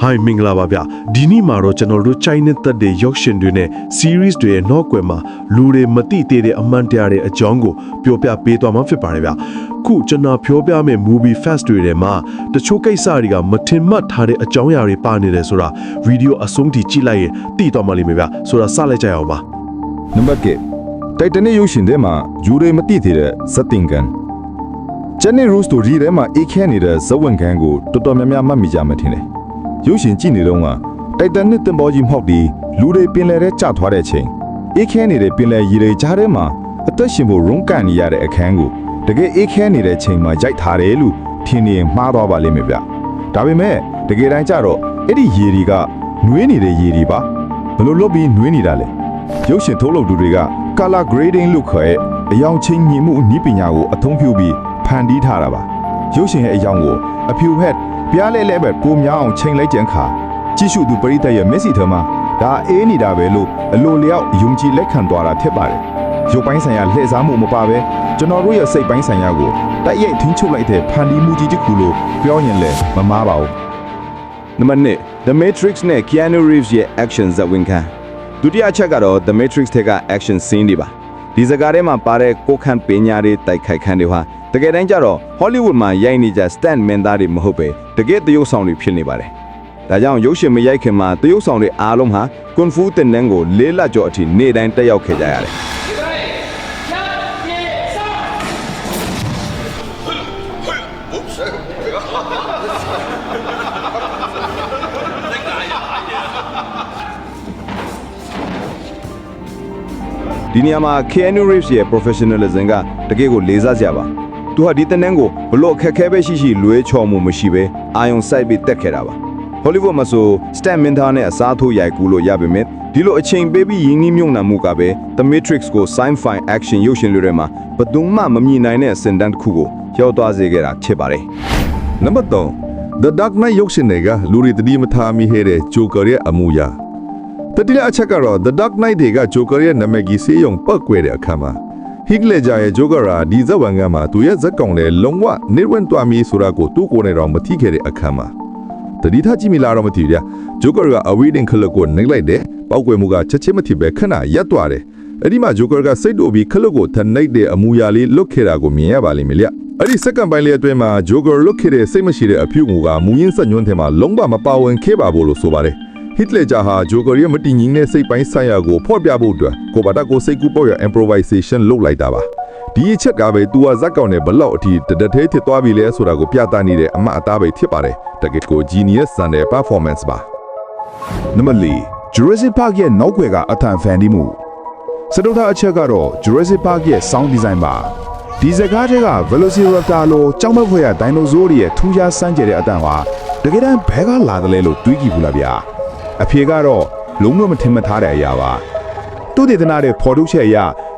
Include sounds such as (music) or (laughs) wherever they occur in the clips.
ဟိုင်မင်္ဂလာပါဗျဒီနေ့မှာတော့ကျွန်တော်တို့ China သက်တဲ့ရုပ်ရှင်တွေနဲ့ series တွေရဲ့နောက်ွယ်မှာလူတွေမသိသေးတဲ့အမှန်တရားတွေအကြောင်းကိုပြောပြပေးသွားမှာဖြစ်ပါတယ်ဗျခုကျွန်တော်ပြောပြမယ့် movie fast တွေထဲမှာတချို့ကိစ္စတွေကမထင်မှတ်ထားတဲ့အကြောင်းအရာတွေပါနေတယ်ဆိုတာဗီဒီယိုအဆုံးထိကြည့်လိုက်ရင်သိသွားမှလိမ့်မယ်ဗျဆိုတာစလိုက်ကြရအောင်ပါနံပါတ်1တိုက်တန်ရဲ့ရုပ်ရှင်ထဲမှာယူတွေမတိသေးတဲ့ဇက်တင်ကန်ဂျန်နီရိုးစတိုရီထဲမှာအေးခဲနေတဲ့ဇက်ဝင်ကန်ကိုတော်တော်များများမှတ်မိကြမှထင်တယ် ရုပ်ရှင်ကြည့်နေတော့ကတိုက်တန်နဲ့တင်ပေါ်ကြီးမှောက်ပြီးလူတွေပင်လယ်ထဲကျသွားတဲ့ချိန်အေးခဲနေတဲ့ပင်လယ်ရေတွေကြားထဲမှာအသက်ရှင်ဖို့ရုန်းကန်နေရတဲ့အခန်းကိုတကယ်အေးခဲနေတဲ့ချိန်မှာရိုက်ထားတယ်လို့ထင်နေမှားသွားပါလိမ့်မယ်ဗျဒါပေမဲ့တကယ်တမ်းကျတော့အဲ့ဒီရေတွေကနွေးနေတဲ့ရေတွေပါဘယ်လိုလုပ်ပြီးနွေးနေတာလဲရုပ်ရှင်ထုတ်လုပ်သူတွေက color grading လို့ခေါ်တဲ့အယောင်ချင်းညီမှုနည်းပညာကိုအသုံးပြုပြီးဖန်တီးထားတာပါရုပ်ရှင်ရဲ့အယောင်ကိုအဖြူဟက် ပြားလဲလဲပဲပိုများအောင်ချိန်လိုက်ကြံခါကြည့်ရှုသူပရိသတ်ရဲ့မျက်စိထဲမှာဒါအေးနေတာပဲလို့အလိုလျောက်ယုံကြည်လက်ခံသွားတာဖြစ်ပါတယ်ရုပ်ပိုင်းဆိုင်ရာလှည့်စားမှုမပါပဲကျွန်တော်တို့ရဲ့စိတ်ပိုင်းဆိုင်ရာကိုတိုက်ရိုက်ထင်းချုပ်လိုက်တဲ့ဖန်တီးမှုကြီးတစ်ခုလို့ပြောရင်လည်းမမားပါဘူးနံပါတ်1 The Matrix နဲ့ Keanu Reeves ရဲ့ action ဇာတ်ဝင်ခံဒုတိယအချက်ကတော့ The Matrix ထဲက action scene တွေပါဒီဇာတ်ကားထဲမှာပါတဲ့ကိုခန့်ပညာတွေတိုက်ခိုက်ခန်းတွေဟာ တကယ်တမ်းကျတော့ Hollywood မှာရိုက်နေကြ stunt မင်းသားတွေမဟုတ်ပဲတကယ်သရုပ်ဆောင်တွေဖြစ်နေပါတယ်ဒါကြောင့်ရုပ်ရှင်မရိုက်ခင်မှာသရုပ်ဆောင်တွေအားလုံးဟာကွန်ဖူးတင်နန်းကိုလေးလကျော်အထိနေ့တိုင်းတက်ရောက်ခဲ့ကြရတယ်ဒီနေရာမှာ Keanu Reeves ရဲ့ professionalism ကတကယ်ကိုလေးစားစရာပါ။ သူဟာဒီတနန်းကိုဘလို့အခက်ခဲပဲရှိရှိလွဲချော်မှုမရှိပဲအာယုံစိုက်ပြီးတက်ခဲ့တာပါ။ Hollywood မှာဆို Stan မင်းသားနဲ့အစားထိုးရိုက်ကူးလို့ရပါမယ်။ဒီလိုအချိန်ပေးပြီးရင်းနှီးမြှုပ်နှံမှုကပဲ The Matrix ကို sci-fi action ရုပ်ရှင်တွေထဲမှာဘယ်သူမှမမြင်နိုင်တဲ့အစင်တန်းတစ်ခုကိုရောက်သွားစေခဲ့တာဖြစ်ပါတယ်။နံပါတ်3 The Dark Knight ရုပ်ရှင်တွေကလူတွေတတိမထားမိခဲ့တဲ့ Joker ရဲ့အမှုရာတတိယအချက်ကတော့ The Dark Knight တွေက Joker ရဲ့နာမည်ကြီးစေးရုံပေတ်ကွယ်တဲ့အခါမှာ Heath Ledger ရဲ့ Joker ဟာဒီဇက်ဝန်ကမှာသူရဲ့ဇက်ကောင်နဲ့လုံးဝနေဝင်တွားမီဆိုတာကိုသူ့ကိုယ်နဲ့တော့မထိခဲ့တဲ့အခါမှာတတိထားကြည့်မိလားတော့မသိဘူးဗျာ Joker ကအဝေးတင်ခလုတ်ကိုနှိပ်လိုက်တယ်ပောက်ကွယ်မှုကချက်ချင်းမထိပဲခဏရပ်သွားတယ်အဲ့ဒီမှာ Joker ကစိတ်တူပြီးခလုတ်ကိုထနှိပ်တဲ့အမူအရာလေးလွတ်ခဲ့တာကိုမြင်ရပါလိမ့်မယ်ဗျအဲ့ဒီစက္ကန့်ပိုင်းလေးအတွင်းမှာ Joker လွတ်ခဲ့တဲ့စိတ်မရှိတဲ့အဖြူငူကမူရင်းဆက်ညွှန်းထဲမှာလုံးဝမပါဝင်ခဲ့ပါဘူးလို့ဆိုပါတယ် ဟစ်လက်ဂျာဟာဂျိုကာရဲ့မတည်ငြိမ်တဲ့စိတ်ပိုင်းဆိုင်ရာကိုဖော်ပြဖို့အတွက်ကိုဘာတာကိုစိတ်ကူးပေါက်ရ improvisation လုပ်လိုက်တာပါဒီအချက်ကပဲသူကဇက်ကောင်နဲ့ဘလောက်အထိတဒသေးဖြစ်သွားပြီလဲဆိုတာကိုပြသနေတဲ့အမှတ်အသားပဲဖြစ်ပါတယ်တကယ်ကို genius ဆန်တဲ့ performance ပါနံပါတ်၄ Jurassic Park ရဲ့နောက်ွယ်ကအထံဖန်တီးမှုစတုထအချက်ကတော့ Jurassic Park ရဲ့ sound design ပါဒီစကားတွေက Velociraptor လိုကြောက်မက်ဖွယ်ရဒိုင်နိုဆောတွေရဲ့ထူးခြားစမ်းကြယ်တဲ့အတန်ဟာတကယ်တမ်းဘဲကလာတယ်လဲလို့တွေးကြည့်ဘူးလားဗျာ အဖြေကတော့လုံးဝမထင်မှတ်ထားတဲ့အရာပါသူတည်တနာတဲ့ဖော်ထုတ်ချက်အရ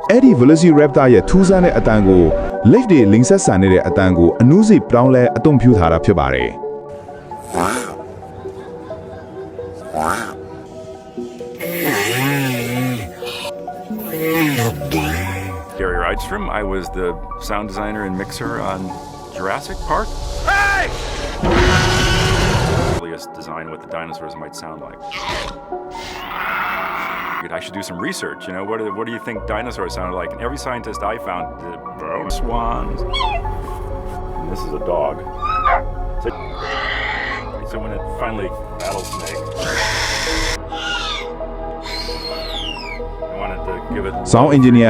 အဲ့ဒီ Velociraptor ရဲ့ထူးဆန်းတဲ့အတန်ကို lake တွေလင်းဆက်ဆန်နေတဲ့အတန်ကိုအနူးစီပြောင်းလဲအသုံးပြုထားတာဖြစ်ပါတယ် Gary Rydstrom. I was the sound designer and mixer on Jurassic Park. Hey! Earliest design what the dinosaurs might sound like. I should do some research. You know, what do, what do you think dinosaurs sounded like? And every scientist I found did bro, swans. And this is a dog. So, (laughs) so when it finally rattlesnake. I wanted to give it Sound engineer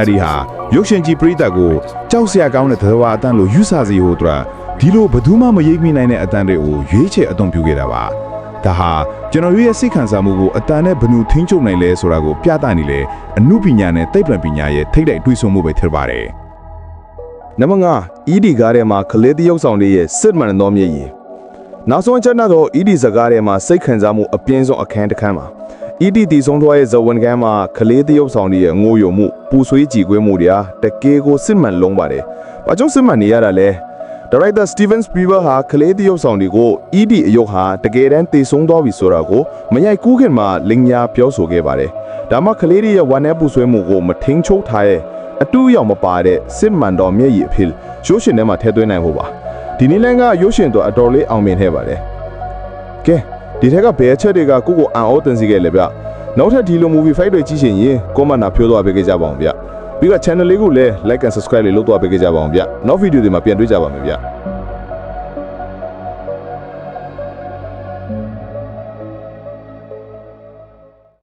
ရုပ်ရှင်ကြည့်ပရိသတ်ကိုကြောက်စရာကောင်းတဲ့သဘာဝအတန်လို့ယူဆစီဟိုအတွက်ဒီလိုဘယ်သူမှမရိပ်မိနိုင်တဲ့အတန်တွေကိုရွေးချယ်အသုံးပြုခဲ့တာပါဒါဟာကျွန်တော်ရဲ့စိတ်ခံစားမှုကိုအတန်နဲ့ဘယ်လိုထိန်းချုပ်နိုင်လဲဆိုတာကိုပြသနေလေအမှုပညာနဲ့သိပ္ပံပညာရဲ့ထိတ်တိုက်တွေးဆုံမှုပဲဖြစ်ပါတယ်နံပါတ်5 ED ကားထဲမှာကလေးတရုပ်ဆောင်တွေရဲ့စစ်မှန်သောမျက်ရည် နောက်ဆုံးအချက်တော့ ED စကားထဲမှာစိတ်ခံစားမှုအပြင်းဆုံးအခန်းတစ်ခန်းပါ ED တည်ဆုံးသွားရဲ့ဇဝန်ကန်းမှာကလေးတရုပ်ဆောင်တွေရဲ့ငိုယုံမှုပူဆွေးကြည်ကွင်းမှုတွေဟာတကယ်ကိုစစ်မှန်လုံးပါတယ်။ဘာကြောင့်စစ်မှန်နေရတာလဲ။ Director Steven Spielberg ဟာကလေးတရုပ်ဆောင်တွေကို ED အယုတ်ဟာတကယ်တမ်းတည်ဆုံးသွားပြီဆိုတာကိုမရိုက်ကူးခင်မှာလင်ညာပြောဆိုခဲ့ပါတယ်။ဒါမှကလေးတွေရဲ့ဝမ်းနဲ့ပူဆွေးမှုကိုမထင်းချုပ်ထားရဲ့အတူရောက်မပါတဲ့စစ်မှန်တော်မျက်ရည်အဖြစ်ရုပ်ရှင်ထဲမှာထည့်သွင်းနိုင်ဖို့ပါ ဒီနည်းလမ်းကရုပ်ရှင်တော့အတော်လေးအောင်မြင်ခဲ့ပါတယ်ကဲဒီထက်ကဘယ်အချက်တွေကကိုယ့်ကိုအံ့ဩတင်စီခဲ့လဲဗျနောက်ထပ်ဒီလို movie fight တွေကြည့်ချင်ရင် comment နာဖြိုးသွားပေးကြပါအောင်ဗျပြီးတော့ channel လေးကိုလည်း like and subscribe လေးလုပ်သွားပေးကြပါအောင်ဗျနောက် video တွေမှာပြန်တွေ့ကြပါမယ်ဗျ